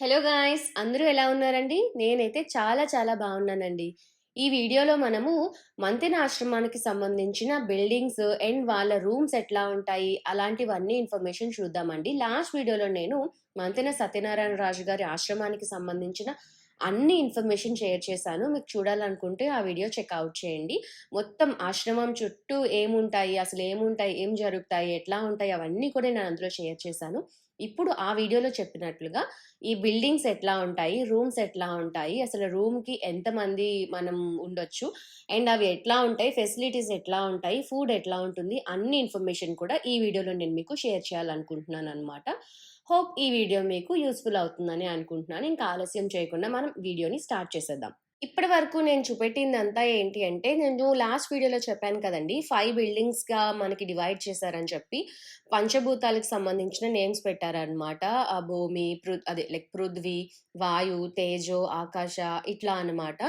Hello guys అందరూ ఎలా ఉన్నారండి? నేనైతే చాలా చాలా బాగున్నానండి. ఈ వీడియోలో మనము మంతెన ఆశ్రమానికి సంబంధించిన బిల్డింగ్స్ అండ్ వాళ్ళ రూమ్స్ ఎట్లా ఉంటాయి అలాంటివన్నీ ఇన్ఫర్మేషన్ చూద్దామండి. లాస్ట్ వీడియోలో నేను మంతెన సత్యనారాయణ రాజు గారి ఆశ్రమానికి సంబంధించిన అన్ని ఇన్ఫర్మేషన్ షేర్ చేశాను. మీకు చూడాలనుకుంటే ఆ వీడియో చెక్అవుట్ చేయండి. మొత్తం ఆశ్రమం చుట్టూ ఏముంటాయి? అసలు ఏముంటాయి? ఏం జరుగుతాయి? ఎట్లా ఉంటాయి? అవన్నీ కూడా నేను అందులో షేర్ చేశాను. ఇప్పుడు ఆ వీడియోలో చెప్పినట్లుగా ఈ బిల్డింగ్స్ ఎట్లా ఉంటాయి? రూమ్స్ ఎట్లా ఉంటాయి? అసలు రూమ్కి ఎంతమంది మనం ఉండొచ్చు? అండ్ అవి ఎట్లా ఉంటాయి? ఫెసిలిటీస్ ఎట్లా ఉంటాయి? ఫుడ్ ఎట్లా ఉంటుంది? అన్ని ఇన్ఫర్మేషన్ కూడా ఈ వీడియోలో నేను మీకు షేర్ చేయాలనుకుంటున్నాను అనమాట హోప్ ఈ వీడియో మీకు యూస్ఫుల్ అవుతుందని అనుకుంటున్నాను. ఇంకా ఆలస్యం చేయకుండా మనం వీడియోని స్టార్ట్ చేసేద్దాం. ఇప్పటి వరకు నేను చూపెట్టిందంతా ఏంటి అంటే నేను లాస్ట్ వీడియోలో చెప్పాను కదండి ఫైవ్ బిల్డింగ్స్గా మనకి డివైడ్ చేశారని చెప్పి పంచభూతాలకు సంబంధించిన నేమ్స్ పెట్టారనమాట ఆ భూమి పృ అదే లైక్ పృథ్వీ వాయు తేజో ఆకాశ ఇట్లా అనమాట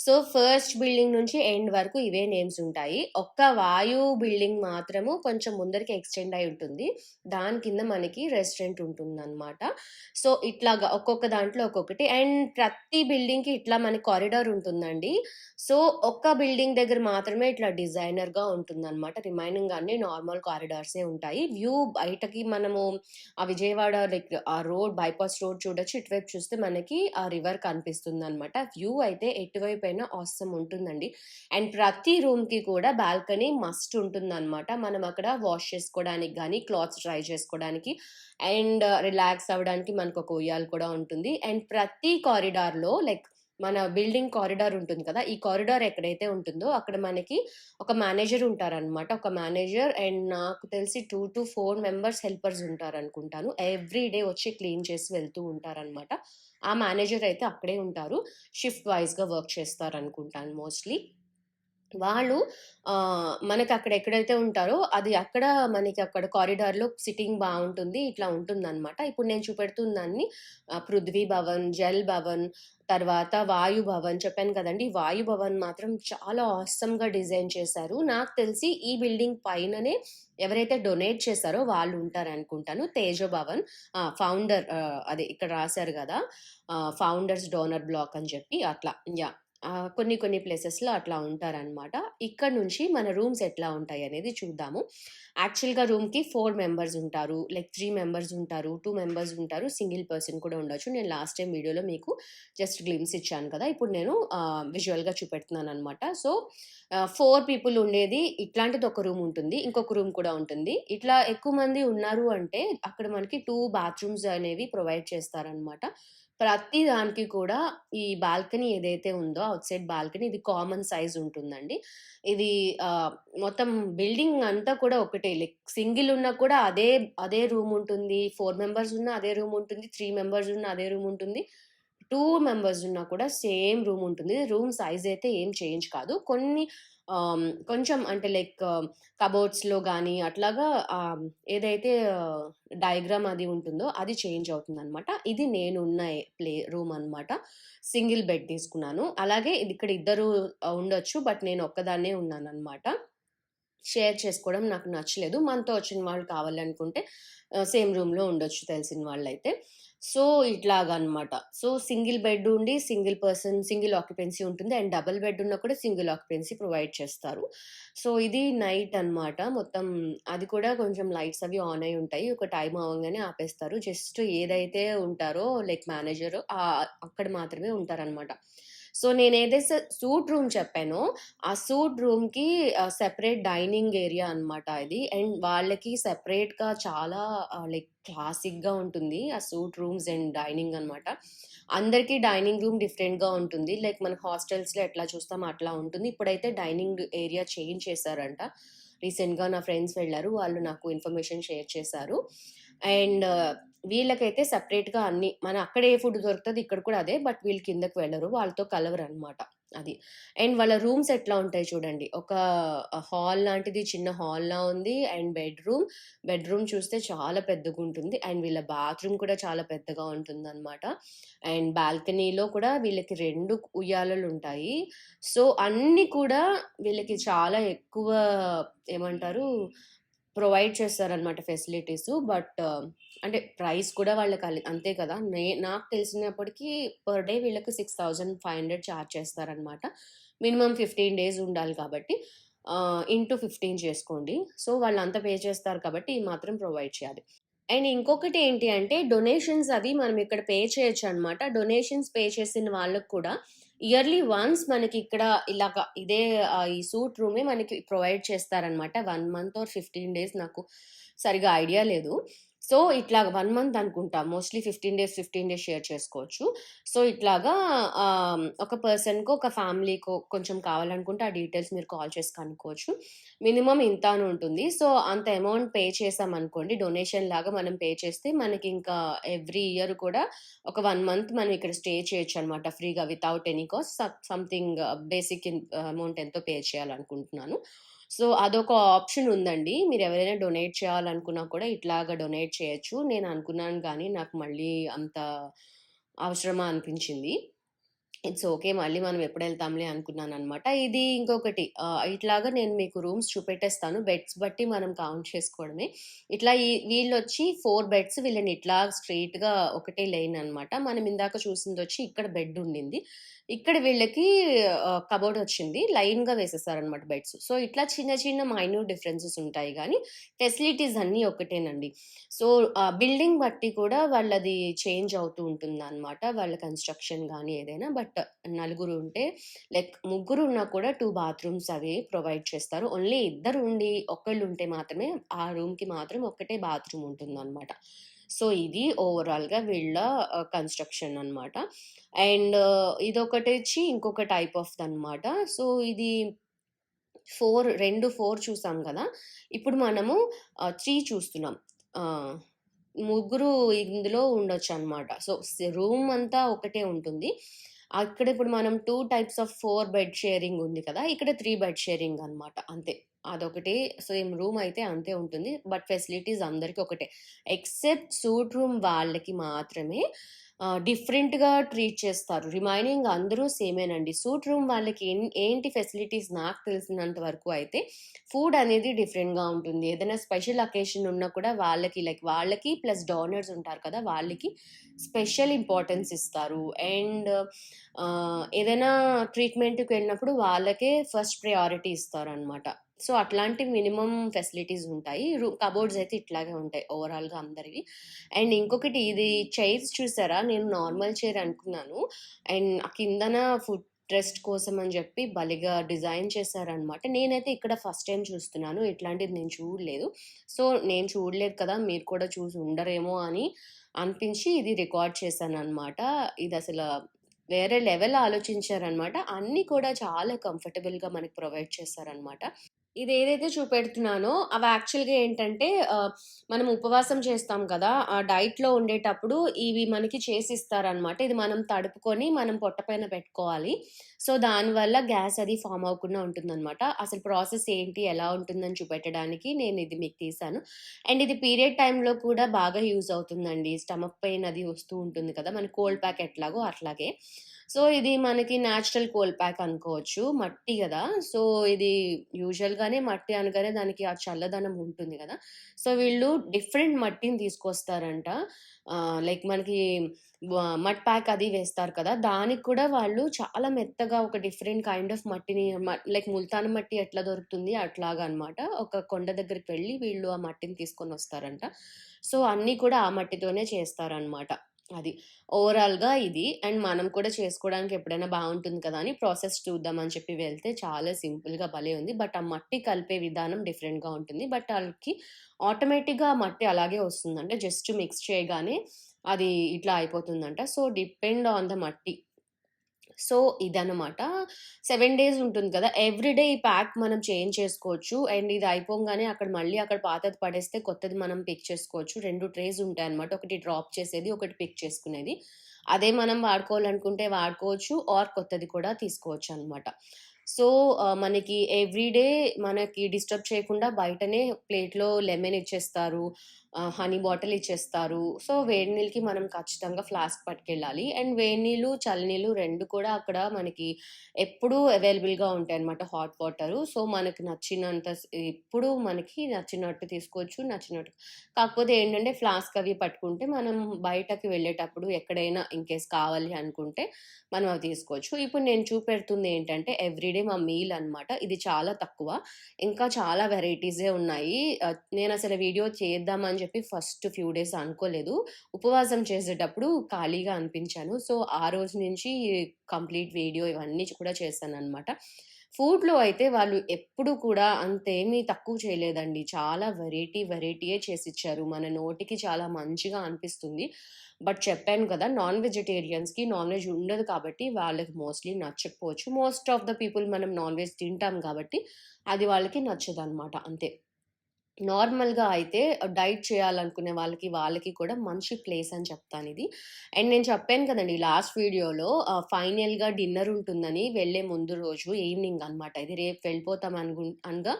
సో ఫస్ట్ బిల్డింగ్ నుంచి ఎండ్ వరకు ఇవే నేమ్స్ ఉంటాయి. ఒక్క వాయు బిల్డింగ్ మాత్రము కొంచెం ముందరికి ఎక్స్టెండ్ అయి ఉంటుంది. దాని కింద మనకి రెస్టారెంట్ ఉంటుంది అనమాట సో ఇట్లాగా ఒక్కొక్క దాంట్లో ఒక్కొక్కటి. అండ్ ప్రతి బిల్డింగ్కి ఇట్లా మనకి కారిడార్ ఉంటుందండి. సో ఒక్క బిల్డింగ్ దగ్గర మాత్రమే ఇట్లా డిజైనర్గా ఉంటుంది అనమాట రిమైనింగ్ అన్ని నార్మల్ కారిడార్సే ఉంటాయి. వ్యూ బయటకి మనము ఆ విజయవాడ లైక్ ఆ రోడ్ బైపాస్ రోడ్ చూడొచ్చు. ఇటువైపు చూస్తే మనకి ఆ రివర్ కనిపిస్తుంది అనమాట వ్యూ అయితే ఎటువైపు అయినా అవసరం ఉంటుందండి. అండ్ ప్రతి రూమ్కి కూడా బాల్కనీ మస్ట్ ఉంటుంది అనమాట మనం అక్కడ వాష్ చేసుకోవడానికి కానీ క్లాత్స్ డ్రై చేసుకోవడానికి అండ్ రిలాక్స్ అవ్వడానికి మనకు ఒక ఉయ్యాలు కూడా ఉంటుంది. అండ్ ప్రతి కారిడార్లో లైక్ మన బిల్డింగ్ కారిడార్ ఉంటుంది కదా ఈ కారిడార్ ఎక్కడైతే ఉంటుందో అక్కడ మనకి ఒక మేనేజర్ ఉంటారనమాట ఒక మేనేజర్ అండ్ నాకు తెలిసి two to four members helpers ఉంటారు అనుకుంటాను ఎవ్రీ డే వచ్చి క్లీన్ చేసి వెళ్తూ ఉంటారనమాట ఆ మేనేజర్ అయితే అక్కడే ఉంటారు. షిఫ్ట్ వైజ్గా వర్క్ చేస్తారు అనుకుంటాను మోస్ట్లీ. వాళ్ళు మనకి అక్కడ ఎక్కడైతే ఉంటారో అది అక్కడ మనకి అక్కడ కారిడార్లో సిట్టింగ్ బాగుంటుంది ఇట్లా ఉంటుందన్నమాట. ఇప్పుడు నేను చూపెడుతున్న దాన్ని పృథ్వీ భవన్ జల్ భవన్ తర్వాత వాయు భవన్ చెప్పాను కదండి వాయు భవన్ మాత్రం చాలా ఆసమ్గా డిజైన్ చేశారు. నాకు తెలిసి ఈ బిల్డింగ్ పైననే ఎవరైతే డొనేట్ చేశారో వాళ్ళు ఉంటారు అనుకుంటాను. తేజ భవన్ ఫౌండర్ అదే ఇక్కడ రాశారు కదా ఫౌండర్స్ డోనర్ బ్లాక్ అని చెప్పి అట్లా యా. కొన్ని కొన్ని ప్లేసెస్లో అట్లా ఉంటారనమాట ఇక్కడ నుంచి మన రూమ్స్ ఎట్లా ఉంటాయి అనేది చూద్దాము. యాక్చువల్గా రూమ్కి ఫోర్ మెంబర్స్ ఉంటారు లైక్ త్రీ మెంబర్స్ ఉంటారు టూ మెంబర్స్ ఉంటారు సింగిల్ పర్సన్ కూడా ఉండొచ్చు. నేను లాస్ట్ టైం వీడియోలో మీకు జస్ట్ గ్లిమ్స్ ఇచ్చాను కదా! ఇప్పుడు నేను విజువల్గా చూపెడుతున్నాను అనమాట సో ఫోర్ పీపుల్ ఉండేది ఇట్లాంటిది ఒక రూమ్ ఉంటుంది ఇంకొక రూమ్ కూడా ఉంటుంది. ఇట్లా ఎక్కువ మంది ఉన్నారు అంటే అక్కడ మనకి టూ బాత్రూమ్స్ అనేవి ప్రొవైడ్ చేస్తారనమాట ప్రతి దానికి కూడా ఈ బాల్కనీ ఏదైతే ఉందో అవుట్ సైడ్ బాల్కనీ ఇది కామన్ సైజ్ ఉంటుందండి. ఇది మొత్తం బిల్డింగ్ అంతా కూడా ఒకటే. లైక్ సింగిల్ ఉన్నా కూడా అదే అదే రూమ్ ఉంటుంది. ఫోర్ మెంబర్స్ ఉన్న అదే రూమ్ ఉంటుంది. త్రీ మెంబర్స్ ఉన్న అదే రూమ్ ఉంటుంది. టూ మెంబర్స్ ఉన్నా కూడా సేమ్ రూమ్ ఉంటుంది రూమ్ సైజ్ అయితే ఏం చేంజ్ కాదు కొన్ని కొంచెం అంటే లైక్ కబోర్డ్స్‌లో కానీ అట్లాగా ఏదైతే డయాగ్రామ్ అది ఉంటుందో అది చేంజ్ అవుతుందనమాట. ఇది నేనున్న ప్లే రూమ్ అనమాట. సింగిల్ బెడ్ తీసుకున్నాను. అలాగే ఇది ఇక్కడ ఇద్దరు ఉండొచ్చు. బట్ నేను ఒక్కదాన్నే ఉన్నాననమాట. షేర్ చేసుకోవడం నాకు నచ్చలేదు. మనతో వచ్చిన వాళ్ళు కావాలనుకుంటే సేమ్ రూమ్‌లో ఉండొచ్చు తెలిసిన వాళ్ళైతే. సో, ఇట్లాగనమాట. సో, సింగిల్ బెడ్ ఉండి, సింగిల్ పర్సన్ సింగిల్ ఆక్యుపెన్సీ ఉంటుంది. అండ్ డబుల్ బెడ్ ఉన్నా కూడా సింగిల్ ఆక్యుపెన్సీ ప్రొవైడ్ చేస్తారు. సో, ఇది నైట్ అనమాట. మొత్తం అది కూడా కొంచెం లైట్స్ అవి ఆన్ అయ్యి ఉంటాయి. ఒక టైం అవ్వగానే ఆపేస్తారు. జస్ట్ ఏదైతే ఉంటారో లైక్ మేనేజర్ అక్కడ మాత్రమే ఉంటారనమాట. సో, నేను ఏదైతే సూట్ రూమ్ చెప్పానో, ఆ సూట్ రూమ్‌కి సెపరేట్ డైనింగ్ ఏరియా అనమాట ఇది. అండ్ వాళ్ళకి సెపరేట్‌గా చాలా లైక్ క్లాసిక్‌గా ఉంటుంది. ఆ సూట్ రూమ్స్ అండ్ డైనింగ్ అనమాట. అందరికీ డైనింగ్ రూమ్ డిఫరెంట్‌గా ఉంటుంది. లైక్ మన హాస్టల్స్‌లో ఎట్లా చూస్తామో అట్లా ఉంటుంది. ఇప్పుడైతే డైనింగ్ ఏరియా చేంజ్ చేశారంట. రీసెంట్‌గా నా ఫ్రెండ్స్ వెళ్ళారు వాళ్ళు నాకు ఇన్ఫర్మేషన్ షేర్ చేశారు. అండ్ వీళ్ళకైతే సెపరేట్‌గా అన్ని మన అక్కడ ఏ ఫుడ్ దొరుకుతుంది ఇక్కడ కూడా అదే. బట్ వీళ్ళు కిందకి వెళ్ళరు వాళ్ళతో కలవరు అనమాట అది. అండ్ వాళ్ళ రూమ్స్ ఎట్లా ఉంటాయి చూడండి. ఒక హాల్ లాంటిది చిన్న హాల్‌లా ఉంది. And bedroom. బెడ్‌రూమ్ చూస్తే చాలా పెద్దగా ఉంటుంది అండ్ వీళ్ళ బాత్రూమ్ కూడా చాలా పెద్దగా ఉంటుంది అనమాట అండ్ బాల్కనీలో కూడా వీళ్ళకి రెండు ఉయ్యాలలు ఉంటాయి సో, అన్నీ కూడా వీళ్ళకి చాలా ఎక్కువ ఏమంటారు ప్రొవైడ్ చేస్తారనమాట ఫెసిలిటీస్ బట్ అంటే ప్రైస్ కూడా వాళ్ళకి అంతే కదా! నే నాకు తెలిసినప్పటికీ పర్ డే వీళ్ళకి six thousand five hundred charge చేస్తారనమాట. మినిమం ఫిఫ్టీన్ డేస్ ఉండాలి కాబట్టి ఇంటూ 15 చేసుకోండి. సో, వాళ్ళంత పే చేస్తారు కాబట్టి ఈ మాత్రం ప్రొవైడ్ చేయాలి. అండ్ ఇంకొకటి ఏంటి అంటే డొనేషన్స్ అవి మనం ఇక్కడ పే చేయొచ్చు అనమాట డొనేషన్స్ పే చేసిన వాళ్ళకి కూడా ఇయర్లీ వన్స్ మనకి ఇక్కడ ఇలాగ ఇదే ఈ సూట్ రూమే మనకి ప్రొవైడ్ చేస్తారనమాట. వన్ మంత్ ఆర్ 15 డేస్ నాకు సరిగ్గా ఐడియా లేదు. సో, ఇట్లాగ వన్ మంత్ అనుకుంటా. మోస్ట్‌లీ 15 డేస్, 15 డేస్ షేర్ చేసుకోవచ్చు. సో, ఇట్లాగా ఒక పర్సన్‌కో, ఒక ఫ్యామిలీకో కొంచెం కావాలనుకుంటే ఆ డీటెయిల్స్ మీరు కాల్ చేసి కనుక్కోవచ్చు. మినిమం ఇంత అని ఉంటుంది. సో, అంత అమౌంట్ పే చేశామనుకోండి డొనేషన్ లాగా మనం పే చేస్తే మనకి ఇంకా ఎవ్రీ ఇయర్ కూడా ఒక వన్ మంత్ మనం ఇక్కడ స్టే చేయొచ్చు అనమాట ఫ్రీగా without any cost. Something basic in amount ఎంతో పే చేయాలనుకుంటున్నాను. సో, అదొక ఆప్షన్ ఉందండి. మీరు ఎవరైనా డొనేట్ చేయాలనుకున్నా కూడా ఇట్లాగా డొనేట్ చేయొచ్చు. నేను అనుకున్నాను కానీ నాకు మళ్ళీ అంత అవసరమా అనిపించింది. It's okay. మళ్ళీ మనం ఎప్పుడు వెళ్తాంలే అనుకున్నాను అనమాట ఇది ఇంకొకటి ఇట్లాగా నేను మీకు రూమ్స్ చూపెట్టేస్తాను. బెడ్స్ బట్టి మనం కౌంట్ చేసుకోవడమే. ఇట్లా ఈ వీళ్ళు వచ్చి ఫోర్ బెడ్స్ వీళ్ళని ఇట్లా స్ట్రెయిట్‌గా ఒకటే లైన్ అనమాట. మనం ఇందాక చూసింది వచ్చి ఇక్కడ బెడ్ ఉండింది. ఇక్కడ వీళ్ళకి కబోర్డ్ వచ్చింది. లైన్‌గా వేసేసారనమాట బెడ్స్. సో, ఇట్లా చిన్న చిన్న మైన్యూట్ డిఫరెన్సెస్ ఉంటాయి కానీ ఫెసిలిటీస్ అన్నీ ఒకటేనండి. సో, బిల్డింగ్ బట్టి కూడా వాళ్ళది చేంజ్ అవుతూ ఉంటుంది అనమాట వాళ్ళ కన్‌స్ట్రక్షన్ కానీ ఏదైనా. బట్ నలుగురు ఉంటే లైక్ ముగ్గురు ఉన్నా కూడా టూ బాత్రూమ్స్ అవి ప్రొవైడ్ చేస్తారు. ఓన్లీ ఇద్దరు ఉండి ఒకళ్ళు ఉంటే మాత్రమే ఆ రూమ్‌కి మాత్రం ఒకటే బాత్రూమ్ ఉంటుందన్నమాట సో, ఇది ఓవరాల్‌గా వీళ్ళ కన్‌స్ట్రక్షన్ అనమాట. అండ్ ఇదొకటి వచ్చి ఇంకొక టైప్ ఆఫ్ అనమాట సో, ఇది 4 2, 4 చూసాం కదా ఇప్పుడు మనము త్రీ చూస్తున్నాం. ముగ్గురు ఇందులో ఉండొచ్చనమాట. సో, రూమ్ అంతా ఒకటే ఉంటుంది. అక్కడ ఇప్పుడు మనం two types of four bed sharing ఉంది కదా! ఇక్కడ త్రీ బెడ్ షేరింగ్ అనమాట. అంతే. అదొకటే సేమ్ రూమ్ అయితే అంతే ఉంటుంది. బట్ ఫెసిలిటీస్ అందరికి ఒకటే. ఎక్సెప్ట్ సూట్ రూమ్ వాళ్ళకి మాత్రమే డిఫరెంట్‌గా ట్రీట్ చేస్తారు. రిమైనింగ్ అందరూ సేమేనండి. సూట్ రూమ్ వాళ్ళకి ఏంటి ఫెసిలిటీస్ నాకు తెలిసినంత వరకు అయితే ఫుడ్ అనేది డిఫరెంట్‌గా ఉంటుంది. ఏదైనా స్పెషల్ అకేషన్ ఉన్నా కూడా వాళ్ళకి లైక్ వాళ్ళకి ప్లస్ డోనర్స్ ఉంటారు కదా! వాళ్ళకి స్పెషల్ ఇంపార్టెన్స్ ఇస్తారు. అండ్ ఏదైనా ట్రీట్మెంట్‌కి వెళ్ళినప్పుడు వాళ్ళకే ఫస్ట్ ప్రయారిటీ ఇస్తారు అనమాట సో, అట్లాంటి మినిమమ్ ఫెసిలిటీస్ ఉంటాయి. రూ కబోర్డ్స్ అయితే ఇట్లాగే ఉంటాయి ఓవరాల్‌గా అందరివి. అండ్ ఇంకొకటి ఇది చైర్స్ చూసారా? నేను నార్మల్ చైర్ అనుకున్నాను. అండ్ ఆ కిందన ఫుడ్ రెస్ట్ కోసం అని చెప్పి భలేగా డిజైన్ చేశారనమాట. నేనైతే ఇక్కడ ఫస్ట్ టైం చూస్తున్నాను. ఇట్లాంటిది నేను చూడలేదు. సో, నేను చూడలేదు కదా! మీరు కూడా చూసి ఉండరేమో అని అనిపించి ఇది రికార్డ్ చేశాను అన్నమాట ఇది అసలు వేరే లెవెల్ ఆలోచించారనమాట. అన్నీ కూడా చాలా కంఫర్టబుల్‌గా మనకి ప్రొవైడ్ చేశారనమాట. ఇది ఏదైతే చూపెడుతున్నానో అవి యాక్చువల్‌గా ఏంటంటే మనం ఉపవాసం చేస్తాం కదా! ఆ డైట్‌లో ఉండేటప్పుడు ఇవి మనకి చేసిస్తారనమాట. ఇది మనం తడుపుకొని మనం పొట్ట పైన పెట్టుకోవాలి. సో, దానివల్ల గ్యాస్ అది ఫామ్ అవ్వకుండా ఉంటుందన్నమాట అసలు ప్రాసెస్ ఏంటి? ఎలా ఉంటుందని చూపెట్టడానికి నేను ఇది మీకు తీసాను అండ్ ఇది పీరియడ్ టైంలో కూడా బాగా యూజ్ అవుతుందండి. స్టమక్ పెయిన్ అది వస్తూ ఉంటుంది కదా! మన కోల్డ్ ప్యాక్ ఎట్లాగో అట్లాగే. సో, ఇది మనకి న్యాచురల్ కోల్డ్ ప్యాక్ అనుకోవచ్చు. మట్టి కదా సో, ఇది యూజువల్‌గానే మట్టి అనగానే దానికి ఆ చల్లదనం ఉంటుంది కదా సో, వీళ్ళు డిఫరెంట్ మట్టిని తీసుకొస్తారంట. లైక్ మనకి మట్ ప్యాక్ అది వేస్తారు కదా! దానికి కూడా వాళ్ళు చాలా మెత్తగా ఒక డిఫరెంట్ కైండ్ ఆఫ్ మట్టిని లైక్ ముల్తాన్ మట్టి ఎట్లా దొరుకుతుంది అట్లాగా అనమాట. ఒక కొండ దగ్గరికి వెళ్ళి వీళ్ళు ఆ మట్టిని తీసుకొని వస్తారంట సో, అన్నీ కూడా ఆ మట్టితోనే చేస్తారనమాట. అది. ఓవరాల్‌గా ఇది. అండ్ మనం కూడా చేసుకోవడానికి ఎప్పుడైనా బాగుంటుంది కదా! అని ప్రాసెస్ చూద్దాం అని చెప్పి వెళ్తే చాలా సింపుల్‌గా భలే ఉంది. బట్ ఆ మట్టి కలిపే విధానం డిఫరెంట్‌గా ఉంటుంది. బట్ వాళ్ళకి ఆటోమేటిక్‌గా మట్టి అలాగే వస్తుందంటే జస్ట్ మిక్స్ చేయగానే అది ఇట్లా అయిపోతుందంట. సో, డిపెండ్ ఆన్ ద మట్టి. సో, ఇదనమాట. సెవెన్ డేస్ ఉంటుంది కదా! ఎవ్రీ డే ఈ ప్యాక్ మనం చేంజ్ చేసుకోవచ్చు. అండ్ ఇది అయిపోగానే అక్కడ మళ్ళీ అక్కడ పాతది పడేస్తే కొత్తది మనం పిక్ చేసుకోవచ్చు. రెండు ట్రేస్ ఉంటాయి అనమాట ఒకటి డ్రాప్ చేసేది, ఒకటి పిక్ చేసుకునేది. అదే మనం వాడుకోవాలనుకుంటే వాడుకోవచ్చు. ఆర్ కొత్తది కూడా తీసుకోవచ్చు అనమాట సో, మనకి మనకి ఎవ్రీడే మనకి డిస్టర్బ్ చేయకుండా బయటనే ప్లేట్‌లో లెమన్ ఇచ్చేస్తారు. హనీ బాటిల్ ఇచ్చేస్తారు. సో, వేడి నీళ్ళకి మనం ఖచ్చితంగా ఫ్లాస్క్ పట్టుకెళ్ళాలి. అండ్ వేడి నీళ్ళు, చలి నీళ్ళు రెండు కూడా అక్కడ మనకి ఎప్పుడూ అవైలబుల్‌గా ఉంటాయి అనమాట హాట్ వాటరు. సో, మనకు నచ్చినంత ఎప్పుడు మనకి నచ్చినట్టు తీసుకోవచ్చు. నచ్చినట్టు కాకపోతే ఏంటంటే ఫ్లాస్క్ అవి పట్టుకుంటే మనం బయటకి వెళ్ళేటప్పుడు ఎక్కడైనా ఇన్‌కేస్ కావాలి అనుకుంటే మనం అవి తీసుకోవచ్చు. ఇప్పుడు నేను చూపెడుతుంది ఏంటంటే ఎవ్రీడే మా మీల్ అనమాట ఇది చాలా తక్కువ. ఇంకా చాలా వెరైటీసే ఉన్నాయి. నేను అసలు వీడియో చేద్దామని చెప్పి ఫస్ట్ ఫ్యూ డేస్ అనుకోలేదు. ఉపవాసం చేసేటప్పుడు ఖాళీగా అనిపించాను. సో, ఆ రోజు నుంచి కంప్లీట్ వీడియో ఇవన్నీ కూడా చేశానన్నమాట. ఫుడ్‌లో అయితే వాళ్ళు ఎప్పుడు కూడా అంతేమీ తక్కువ చేయలేదండి. చాలా వెరైటీ వెరైటీయే చేసిచ్చారు. మన నోటికి చాలా మంచిగా అనిపిస్తుంది. బట్ చెప్పాను కదా! నాన్ వెజిటేరియన్స్‌కి నాన్ వెజ్ ఉండదు కాబట్టి వాళ్ళకి మోస్ట్‌లీ నచ్చకపోవచ్చు. మోస్ట్ ఆఫ్ ద పీపుల్ మనం నాన్ వెజ్ తింటాం కాబట్టి అది వాళ్ళకి నచ్చదు అనమాట అంతే. నార్మల్‌గా అయితే డైట్ చేయాలనుకునే వాళ్ళకి, వాళ్ళకి కూడా మంచి ప్లేస్ అని చెప్తాను ఇది అండ్ నేను చెప్పాను కదండి లాస్ట్ వీడియోలో ఫైనల్‌గా డిన్నర్ ఉంటుందని వెళ్ళే ముందు రోజు ఈవినింగ్ అన్నమాట. ఇది రేపు వెళ్ళిపోతాం అనుకు అనగా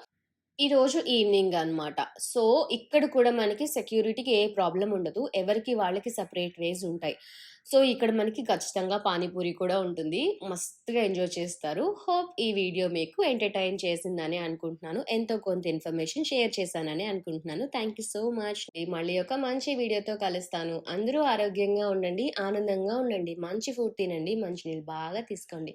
ఈరోజు ఈవినింగ్ అన్నమాట. సో, ఇక్కడ కూడా మనకి సెక్యూరిటీకి ఏ ప్రాబ్లం ఉండదు. ఎవరికి వాళ్ళకి సపరేట్ వేస్ ఉంటాయి. సో, ఇక్కడ మనకి ఖచ్చితంగా పానీపూరి కూడా ఉంటుంది. మస్తుగా ఎంజాయ్ చేస్తారు. హోప్ ఈ వీడియో మీకు ఎంటర్‌టైన్ చేసిందని అనుకుంటున్నాను. ఎంతో కొంత ఇన్ఫర్మేషన్ షేర్ చేశానని అనుకుంటున్నాను. Thank you so much. మళ్ళీ ఒక మంచి వీడియోతో కలుస్తాను. అందరూ ఆరోగ్యంగా ఉండండి. ఆనందంగా ఉండండి. మంచి ఫుడ్ తినండి. మంచి నీళ్ళు బాగా తీసుకోండి.